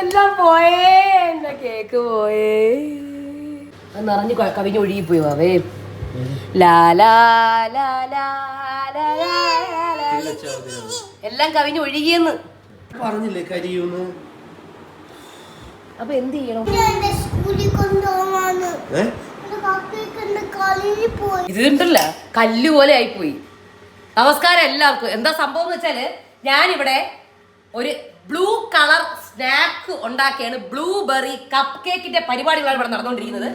എല്ലാം പോയേ? എന്റെ കേക്ക് പോയേ? അത് നിറഞ്ഞ് കവിഞ്ഞ് ഒഴുകി പോയി അവേ എല്ലാം കവിഞ്ഞ് ഒഴുകിയെന്ന്. പറഞ്ഞില്ലേ കരിയൂന്ന്? അപ്പൊ എന്ത് ചെയ്യണം? ഇതുണ്ടല്ല കല്ല് പോലെ ആയിപ്പോയി. നമസ്കാരം എല്ലാവർക്കും. എന്താ സംഭവം എന്ന് വെച്ചാൽ ഞാനിവിടെ ഒരു ബ്ലൂ കളർ സ്നാക്ക് ഉണ്ടാക്കിയാണ് ബ്ലൂ ബെറി കപ്പ് കേക്കിന്റെ പരിപാടികളാണ് ഇവിടെ നടന്നുകൊണ്ടിരിക്കുന്നത്.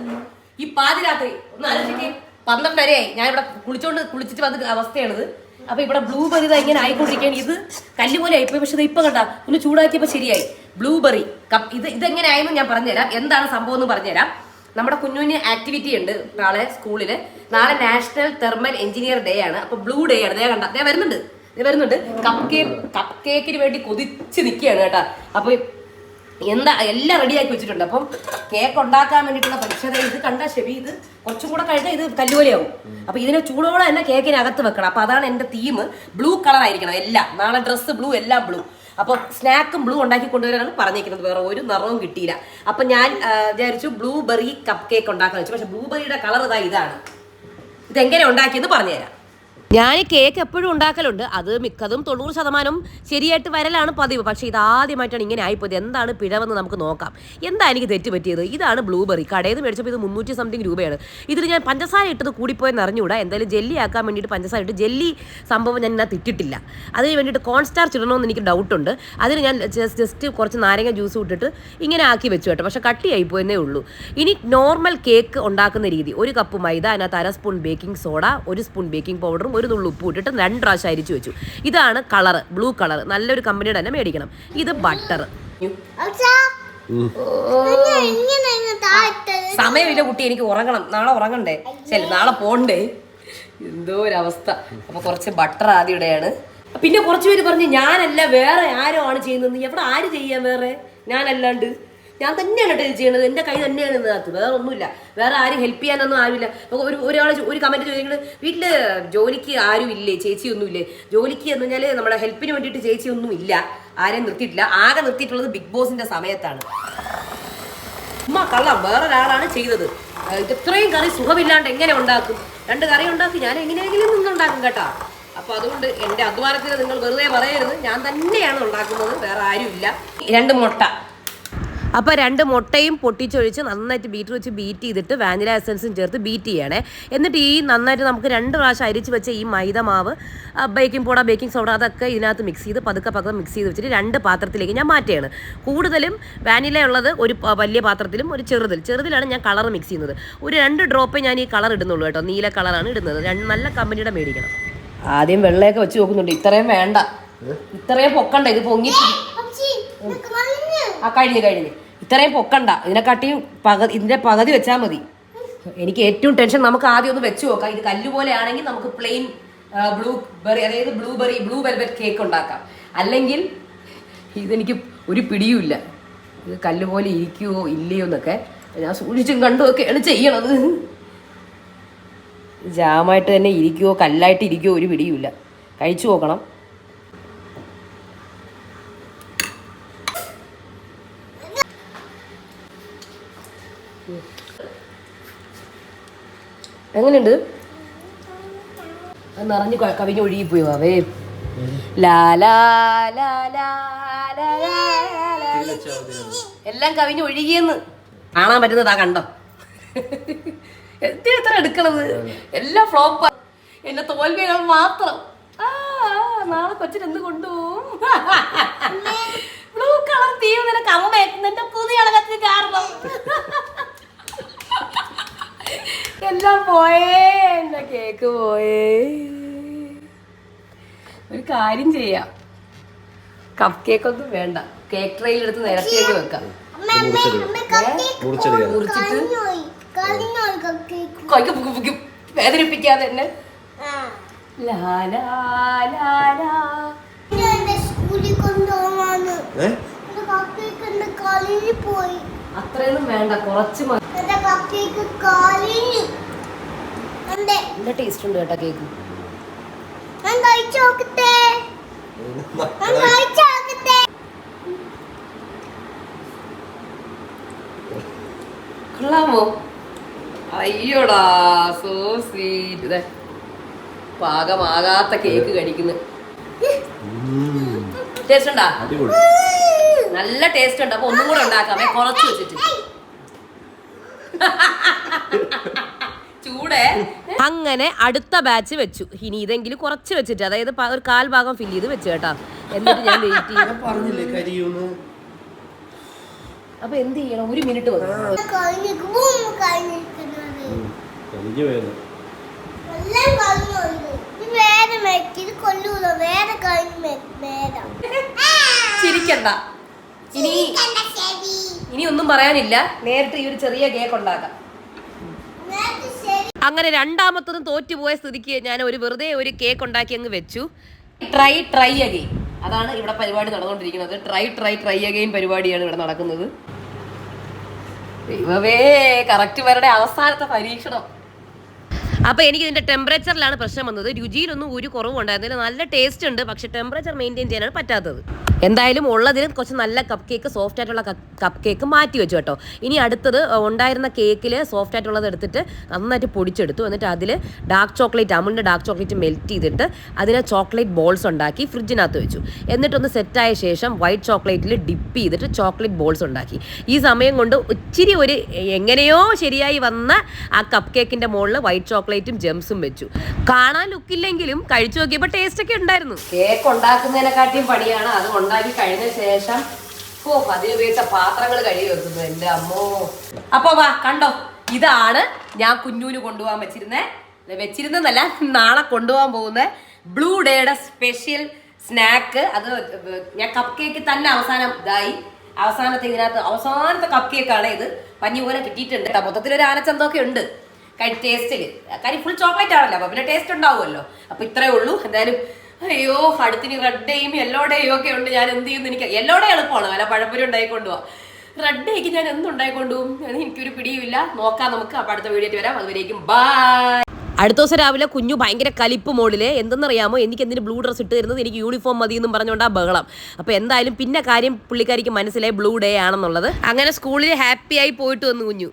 ഈ പാതിരാത്രി ഒന്ന് ആലോചിക്കേ. പന്ത്രണ്ടരയായി ഞാൻ ഇവിടെ കുളിച്ചോണ്ട് കുളിച്ചിട്ട് വന്ന അവസ്ഥയാണിത്. അപ്പൊ ഇവിടെ ബ്ലൂ ബെറി ഇതാ ഇങ്ങനെ ആയിക്കൊണ്ടിരിക്കുകയാണ്. ഇത് കല്ലുപോലെ ആയിപ്പോയി. പക്ഷെ ഇത് ഇപ്പൊ കണ്ട ഒന്ന് ചൂടാക്കിയപ്പോ ശരിയായി. Blueberry cup. ഇത് ഇതെങ്ങനെ ആയെന്ന് ഞാൻ പറഞ്ഞുതരാം. എന്താണ് സംഭവം എന്ന് പറഞ്ഞുതരാം. നമ്മുടെ കുഞ്ഞുഞ്ഞ് ആക്ടിവിറ്റി ഉണ്ട് നാളെ സ്കൂളിൽ നാളെ നാഷണൽ തെർമൽ എഞ്ചിനീയർ ഡേ ആണ്. അപ്പൊ ബ്ലൂ ഡേ ആണ്. ദേ കണ്ട ദേ വരുന്നുണ്ട്. ദേ വരുന്നുണ്ട്. കപ്പ് കേക്ക് കപ്പ് കേക്കിന് വേണ്ടി കൊതിച്ച് നിൽക്കുകയാണ് കേട്ടാ. അപ്പൊ എന്താ എല്ലാം റെഡിയാക്കി വെച്ചിട്ടുണ്ട്. അപ്പം കേക്ക് ഉണ്ടാക്കാൻ വേണ്ടിയിട്ടുള്ള പരിശോധന ഇത് കണ്ട ഷെബി ഇത് കുറച്ചും കൂടെ കഴിഞ്ഞാൽ ഇത് കല്ലുപോലെയാവും. അപ്പൊ ഇതിനെ ചൂടോടെ തന്നെ കേക്കിനകത്ത് വെക്കണം. അപ്പൊ അതാണ് എന്റെ തീം ബ്ലൂ കളർ ആയിരിക്കണം എല്ലാം. നാളെ ഡ്രസ്സ് ബ്ലൂ എല്ലാം ബ്ലൂ അപ്പൊ സ്നാക്കും ബ്ലൂ ഉണ്ടാക്കി കൊണ്ടുവരാനാണ് പറഞ്ഞേക്കുന്നത് വേറെ ഒരു നിറവും കിട്ടിയില്ല. അപ്പൊ ഞാൻ വിചാരിച്ചു ബ്ലൂബെറി കപ്പ് കേക്ക് ഉണ്ടാക്കാൻ വെച്ചു. പക്ഷെ ബ്ലൂബെറിയുടെ കളർ ഇതാ ഇതാണ്. ഇതെങ്ങനെ ഉണ്ടാക്കിയെന്ന് പറഞ്ഞുതരാം. ഞാൻ കേക്ക് എപ്പോഴും ഉണ്ടാക്കലുണ്ട്. അത് മിക്കതും തൊണ്ണൂറ് ശതമാനം ശരിയായിട്ട് വരലാണ് പതിവ്. പക്ഷേ ഇത് ആദ്യമായിട്ടാണ് ഇങ്ങനെ ആയിപ്പോയത്. എന്താണ് പിഴവെന്ന് നമുക്ക് നോക്കാം. എന്താ എനിക്ക് തെറ്റ് പറ്റിയത്? ഇതാണ് ബ്ലൂബെറി കടയിൽ നിന്ന് മേടിച്ചപ്പോൾ ഇത് മുന്നൂറ്റി സംതിങ് രൂപയാണ്. ഇതിൽ ഞാൻ പഞ്ചസാര ഇട്ടത് കൂടിപ്പോയെന്ന് അറിഞ്ഞുകൂടാ? എന്തായാലും ജെല്ലി ആക്കാൻ വേണ്ടിയിട്ട് പഞ്ചസാര ഇട്ട് ജെല്ലി സംഭവം ഞാൻ ഇതിനകത്ത് ഇട്ടിട്ടില്ല. അതിന് വേണ്ടിയിട്ട് കോൺസ്റ്റാർച്ച് ഇടണമെന്ന് എനിക്ക് ഡൗട്ടുണ്ട് അതിന് ഞാൻ ജസ്റ്റ് കുറച്ച് നാരങ്ങ ജ്യൂസ് ഇട്ടിട്ട് ഇങ്ങനെ ആക്കി വെച്ചു കേട്ടോ. പക്ഷേ കട്ടിയായി പോയെന്നേ ഉള്ളൂ. ഇനി നോർമൽ കേക്ക് ഉണ്ടാക്കുന്ന രീതി. ഒരു കപ്പ് മൈദ അതിനകത്ത് അര സ്പൂൺ ബേക്കിംഗ് സോഡ ഒരു സ്പൂൺ ബേക്കിംഗ് പൗഡറും ഒരു നുള്ളു ഉപ്പ് ഇട്ടിട്ട് രണ്ട് പ്രാവശ്യം അരിച്ചു വെച്ചു. ഇതാണ് കളർ ബ്ലൂ കളർ നല്ലൊരു കമ്പനിയുടെ തന്നെ മേടിക്കണം. ഇത് ബട്ടർ സമയമില്ല കുട്ടി എനിക്ക് ഉറങ്ങണം. നാളെ ഉറങ്ങണ്ടേ? ശരി നാളെ പോണ്ടേ? എന്തോ ഒരു അവസ്ഥ. അപ്പൊ കുറച്ച് ബട്ടർ ആദ്യം ഇടയാണ്. പിന്നെ കുറച്ച് പേര് പറഞ്ഞു ഞാനല്ല വേറെ ആരോ ആണ് ചെയ്യുന്നത് എവിടെ ആര് ചെയ്യാൻ വേറെ? ഞാനല്ലാണ്ട്. ഞാൻ തന്നെയാണ് ഇത് ചെയ്യണത്. എന്റെ കൈ തന്നെയാണ് ഇതിനകത്ത്. വേറെ ഒന്നുമില്ല. വേറെ ആരും ഹെൽപ്പ് ചെയ്യാനൊന്നും ആവില്ല ഒരു ഒരാൾ ഒരു കമന്റ് ചോദിക്കുന്നത് വീട്ടിൽ ജോലിക്ക് ആരും ഇല്ലേ ചേച്ചി ഒന്നും ഇല്ലേ ജോലിക്ക് എന്ന് പറഞ്ഞാൽ നമ്മുടെ ഹെൽപ്പിന് വേണ്ടിയിട്ട് ചേച്ചി ഒന്നും ഇല്ല ആരെയും നിർത്തിയിട്ടില്ല. ആകെ നിർത്തിയിട്ടുള്ളത് ബിഗ് ബോസിന്റെ സമയത്താണ്. ഉമ്മ കള്ളം. വേറൊരാളാണ് ചെയ്തത്. ഇത്രയും കറി സുഖമില്ലാണ്ട് എങ്ങനെ ഉണ്ടാക്കും? രണ്ട് കറി ഉണ്ടാക്കി. ഞാൻ എങ്ങനെയെങ്കിലും നിന്നുണ്ടാക്കും കേട്ടാ. അപ്പൊ അതുകൊണ്ട് എന്റെ അധ്വാനത്തിന് നിങ്ങൾ വെറുതെ പറയരുത്. ഞാൻ തന്നെയാണ് ഉണ്ടാക്കുന്നത്. വേറെ ആരുമില്ല. രണ്ട് മുട്ട. അപ്പോൾ രണ്ട് മുട്ടയും പൊട്ടിച്ചൊഴിച്ച് നന്നായിട്ട് ബീറ്റർ വെച്ച് ബീറ്റ് ചെയ്തിട്ട് വാനില എസൻസും ചേർത്ത് ബീറ്റ് ചെയ്യണേ. എന്നിട്ട് ഈ നന്നായിട്ട് നമുക്ക് രണ്ട് പ്രാവശ്യം അരിച്ച് വെച്ച ഈ മൈദ മാവ് ബേക്കിംഗ് പൗഡർ ബേക്കിംഗ് സോഡ അതൊക്കെ ഇതിനകത്ത് മിക്സ് ചെയ്ത് പതുക്കെ പതുക്കെ മിക്സ് ചെയ്ത് വെച്ചിട്ട് രണ്ട് പാത്രത്തിലേക്ക് ഞാൻ മാറ്റുകയാണ്. കൂടുതലും വാനില ഉള്ളത് ഒരു വലിയ പാത്രത്തിലും ഒരു ചെറുതിൽ. ചെറുതിലാണ് ഞാൻ കളർ മിക്സ് ചെയ്യുന്നത്. ഒരു രണ്ട് ഡ്രോപ്പ് ഞാൻ ഈ കളർ ഇടുന്നുള്ളൂ കേട്ടോ. നീല കളറാണ് ഇടുന്നത്. രണ്ട് നല്ല കമ്പനിയുടെ മേടിക്കണം. ആദ്യം വെള്ളയൊക്കെ വെച്ച് നോക്കുന്നുണ്ട്. ഇത്രയും വേണ്ട. ഇത്രയും പൊക്കണ്ട. ഇത് പൊങ്ങി ആ കഴിഞ്ഞ് കഴിഞ്ഞ്. ഇത്രയും പൊക്കണ്ട. ഇതിനെക്കാട്ടിയും പകുതി ഇതിന്റെ പകുതി വെച്ചാൽ മതി. എനിക്ക് ഏറ്റവും ടെൻഷൻ നമുക്ക് ആദ്യം ഒന്ന് വെച്ച് നോക്കാം. ഇത് കല്ല് പോലെ ആണെങ്കിൽ നമുക്ക് പ്ലെയിൻ ബ്ലൂ ബെറി അതായത് blueberry blue velvet cake ഉണ്ടാക്കാം. അല്ലെങ്കിൽ ഇതെനിക്ക് ഒരു പിടിയുമില്ല. ഇത് കല്ലുപോലെ ഇരിക്കുവോ ഇല്ലയോ എന്നൊക്കെ ഞാൻ സൂക്ഷിച്ചും കണ്ടുമൊക്കെയാണ് ചെയ്യണത്. ജാമായിട്ട് തന്നെ ഇരിക്കുവോ കല്ലായിട്ട് ഇരിക്കുവോ ഒരു പിടിയുമില്ല. കഴിച്ചു നോക്കണം. എങ്ങനെയുണ്ട്? അത് നിറഞ്ഞ് കവിഞ്ഞ് ഒഴുകി പോയി വാവേ. എല്ലാം കവിഞ്ഞ് ഒഴുകിയെന്ന്. കാണാൻ പറ്റുന്നതാ കണ്ടോ? എന്തിനാ ഇത്ര എടുക്കണത്? എല്ലാം ഫ്ലോപ്പ് എന്റെ തോൽവികൾ മാത്രം. ആ, നാളെ കൊച്ചിനെന്ത് കൊണ്ടുപോകും? ബ്ലൂ കളർ തീം നിനക്ക് പോയേ എന്റെ കേക്ക് പോയേ. ഒരു കാര്യം ചെയ്യാം. കപ്പ് കേക്ക് ഒന്നും വേണ്ട. കേക്ക് ട്രെയിൽ എടുത്ത് നേരത്തേക്ക് വെക്കാം. മുറിച്ചിട്ട്? വേദനിപ്പിക്കാതെ തന്നെ അത്രയൊന്നും വേണ്ട. കുറച്ച് മതി. നല്ല ടേസ്റ്റ് ഉണ്ട് കേട്ടോ കേക്ക് കൊള്ളാമോ? അയ്യോടാ സോ സ്വീറ്റ് പാകമാകാത്ത കേക്ക് കഴിക്കുന്നു. ടേസ്റ്റ് ഉണ്ടാ? നല്ല ടേസ്റ്റ് ഉണ്ട്. അപ്പൊ ഒന്നും കൂടെ ഉണ്ടാക്കാമേ കുറച്ച് വെച്ചിട്ട്. ചൂടേ. അങ്ങനെ അടുത്ത ബാച്ച് വെച്ചു. ഇനി ഇതെങ്കിലും കുറച്ച് വെച്ചിട്ട് അതായത് ഒരു കാൽ ഭാഗം ഫില്ല് ചെയ്ത് വെച്ചു കേട്ടാ. എന്നിട്ട് ഞാൻ വെയിറ്റ് ചെയ്യും അപ്പൊ എന്ത് ചെയ്യണം? ഒരു മിനിറ്റ് ചിരിക്കണ്ട. ഇനി ഇനി ഒന്നും പറയാനില്ല. നേരിട്ട് ഈ ഒരു ചെറിയ കേക്ക് ഉണ്ടാക്കാം. അങ്ങനെ രണ്ടാമത്തതും തോറ്റുപോയ സ്ഥിതിക്ക് ഞാൻ ഒരു വെറുതെ ഒരു കേക്ക് ഉണ്ടാക്കി അങ്ങ് വെച്ചു. ട്രൈ ട്രൈ അഗെയിൻ അതാണ് ഇവിടെ പരിപാടി നടന്നുകൊണ്ടിരിക്കുന്നത്. ട്രൈ ട്രൈ ട്രൈ അഗെയിൻ പരിപാടിയാണ് ഇവിടെ നടക്കുന്നത്. കറക്റ്റ് അവസാനത്തെ പരീക്ഷണം. അപ്പൊ എനിക്ക് ഇതിന്റെ ടെമ്പറേച്ചറിലാണ് പ്രശ്നം വന്നത്. രുചിയിലൊന്നും ഒരു കുറവും ഉണ്ടായിരുന്നില്ല. നല്ല ടേസ്റ്റ് ഉണ്ട് പക്ഷെ ടെമ്പറേച്ചർ മെയിന്റെയിൻ ചെയ്യാനാണ് പറ്റാത്തത്. എന്തായാലും ഉള്ളതിലും കുറച്ച് നല്ല കപ്പ് കേക്ക് സോഫ്റ്റ് ആയിട്ടുള്ള കപ്പ് കേക്ക് മാറ്റി വെച്ചു കേട്ടോ. ഇനി അടുത്തത് ഉണ്ടായിരുന്ന കേക്കിൽ സോഫ്റ്റ് ആയിട്ടുള്ളത് എടുത്തിട്ട് നന്നായിട്ട് പൊടിച്ചെടുത്തു. എന്നിട്ട് അതിൽ ഡാർക്ക് ചോക്ലേറ്റ് അമുലിന്റെ ഡാർക്ക് ചോക്ലേറ്റ് മെൽറ്റ് ചെയ്തിട്ട് അതിനെ ചോക്ലേറ്റ് ബോൾസ് ഉണ്ടാക്കി ഫ്രിഡ്ജിനകത്ത് വെച്ചു. എന്നിട്ടൊന്ന് സെറ്റായ ശേഷം വൈറ്റ് ചോക്ലേറ്റിൽ ഡിപ്പ് ചെയ്തിട്ട് ചോക്ലേറ്റ് ബോൾസ് ഉണ്ടാക്കി. ഈ സമയം കൊണ്ട് ഇച്ചിരി ഒരു എങ്ങനെയോ ശരിയായി വന്ന ആ കപ്പ് കേക്കിന്റെ മുകളിൽ വൈറ്റ് ചോക്ലേറ്റും ജെംസും വെച്ചു. കാണാൻ ലുക്കില്ലെങ്കിലും കഴിച്ചു നോക്കിയപ്പോൾ ടേസ്റ്റ് ഒക്കെ ഉണ്ടായിരുന്നു. കേക്ക് ഉണ്ടാക്കുന്നതിനെക്കാട്ടിയും പണിയാണ്. അത് ഉണ്ടാക്കി കഴിഞ്ഞ ശേഷം ഓ അതിന് ഉപയോഗിച്ച പാത്രങ്ങൾ കഴുകി വെക്കുന്നു. എന്റെ അമ്മോ. അപ്പൊ വാ കണ്ടോ? ഇതാണ് ഞാൻ കുഞ്ഞൂന് കൊണ്ടുപോകാൻ വെച്ചിരുന്നേ. വെച്ചിരുന്നല്ല നാളെ കൊണ്ടുപോകാൻ പോകുന്ന. ബ്ലൂ ഡേയുടെ സ്പെഷ്യൽ സ്നാക്ക് അത് ഞാൻ കപ്പ് കേക്ക് തന്നെ അവസാനം ഇതായി. അവസാനത്തെ ഇതിനകത്ത് അവസാനത്തെ കപ്പ് കേക്കാണ് ഇത്. പഞ്ഞി പോലെ കിട്ടിയിട്ടുണ്ട്. കേട്ടോ മൊത്തത്തിൽ ഒരു ആനച്ചന്തമൊക്കെ ഉണ്ട്. ടേസ്റ്റിൽ കാര്യം ഫുൾ ചോക്ലേറ്റ് ആണല്ലോ അപ്പൊ പിന്നെ ടേസ്റ്റ് ഉണ്ടാവുമല്ലോ. അപ്പൊ ഇത്രേ ഉള്ളൂ. എന്തായാലും അയ്യോ അടുത്തിന് റെഡ് ഡേയും യെല്ലോ ഡേയും ഒക്കെ ഉണ്ട്. ഞാൻ എന്ത് ചെയ്യുന്നു എനിക്ക് യെല്ലോ ഡേ എളുപ്പമാണ്. വല്ല പഴപ്പൊരി ഉണ്ടായിക്കൊണ്ടു റെഡ് ഡേക്ക് ഞാൻ എന്ത് ഉണ്ടായിക്കൊണ്ട്? പോകും അത് എനിക്കൊരു പിടിയുമില്ല. നോക്കാം നമുക്ക്. അപ്പൊ അടുത്ത വീഡിയോ വരാം. അതുവരേക്കും ബൈ അടുത്ത ദിവസം രാവിലെ കുഞ്ഞു ഭയങ്കര കലിപ്പ് മോളിൽ എന്തെന്നറിയാമോ? എനിക്ക് എന്തിന് ബ്ലൂ ഡ്രസ്സ് ഇട്ട് തരുന്നത്? എനിക്ക് യൂണിഫോം മതി എന്നും പറഞ്ഞുകൊണ്ടാ ബഹളം. അപ്പോൾ എന്തായാലും പിന്നെ കാര്യം പുള്ളിക്കാരിക്ക് മനസ്സിലായി ബ്ലൂ ഡേ ആണെന്നുള്ളത്. അങ്ങനെ സ്കൂളിൽ ഹാപ്പി ആയി പോയിട്ട് വന്നു കുഞ്ഞു.